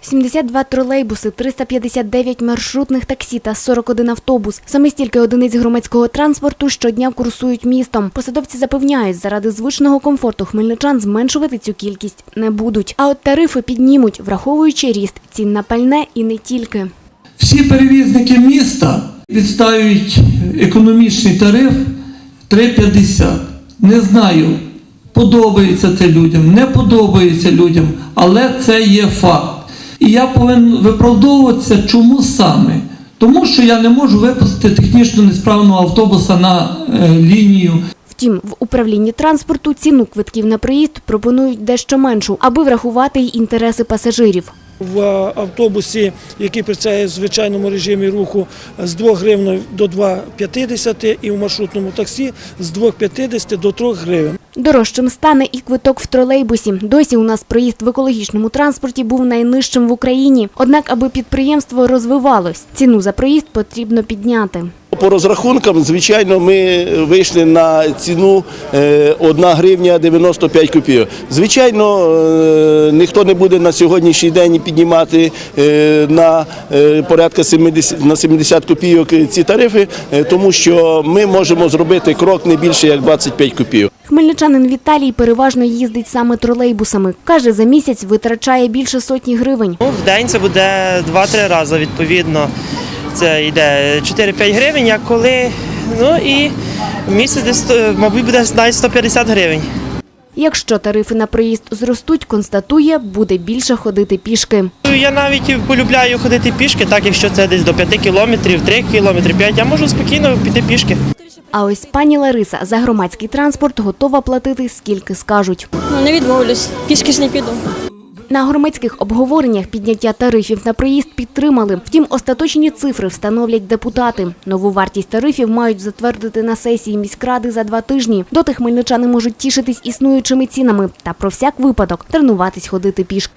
72 тролейбуси, 359 маршрутних таксі та 41 автобус. Саме стільки одиниць громадського транспорту щодня курсують містом. Посадовці запевняють, заради звичного комфорту хмельничан зменшувати цю кількість не будуть. А от тарифи піднімуть, враховуючи ріст цін на пальне і не тільки. Всі перевізники міста відставляють економічний тариф 3,50. Не знаю, подобається це людям, не подобається людям, але це є факт. І я повинен виправдовуватися, чому саме? Тому що я не можу випустити технічно несправного автобуса на е, лінію. Втім, в управлінні транспорту ціну квитків на проїзд пропонують дещо меншу, аби врахувати й інтереси пасажирів. В автобусі, який працює в звичайному режимі руху, з 2 гривень до 2,50 і в маршрутному таксі з 2,50 до 3 гривень. Дорожчим стане і квиток в тролейбусі. Досі у нас проїзд в екологічному транспорті був найнижчим в Україні. Однак, аби підприємство розвивалось, ціну за проїзд потрібно підняти. По розрахункам, звичайно, ми вийшли на ціну е, 1 гривня 95 копійок. Звичайно, е, ніхто не буде на сьогоднішній день піднімати е, на е, порядка 70, на 70 копійок ці тарифи, е, тому що ми можемо зробити крок не більше як 25 копійок. Хмельничанин Віталій переважно їздить саме тролейбусами. Каже, за місяць витрачає більше сотні гривень. Ну, в день це буде 2-3 рази, відповідно. Це йде 4-5 гривень, як коли. Ну і в місяць десь, мабуть, буде навіть 150 гривень. Якщо тарифи на проїзд зростуть, констатує, буде більше ходити пішки. Я навіть полюбляю ходити пішки, так якщо це десь до 5 кілометрів, 3 кілометри, 5, я можу спокійно піти пішки. А ось пані Лариса за громадський транспорт готова платити скільки скажуть. Ну, не відмовлюсь, пішки ж не піду. На громадських обговореннях підняття тарифів на проїзд підтримали. Втім, остаточні цифри встановлять депутати. Нову вартість тарифів мають затвердити на сесії міськради за два тижні. Доти хмельничани можуть тішитись існуючими цінами та про всяк випадок тренуватись ходити пішки.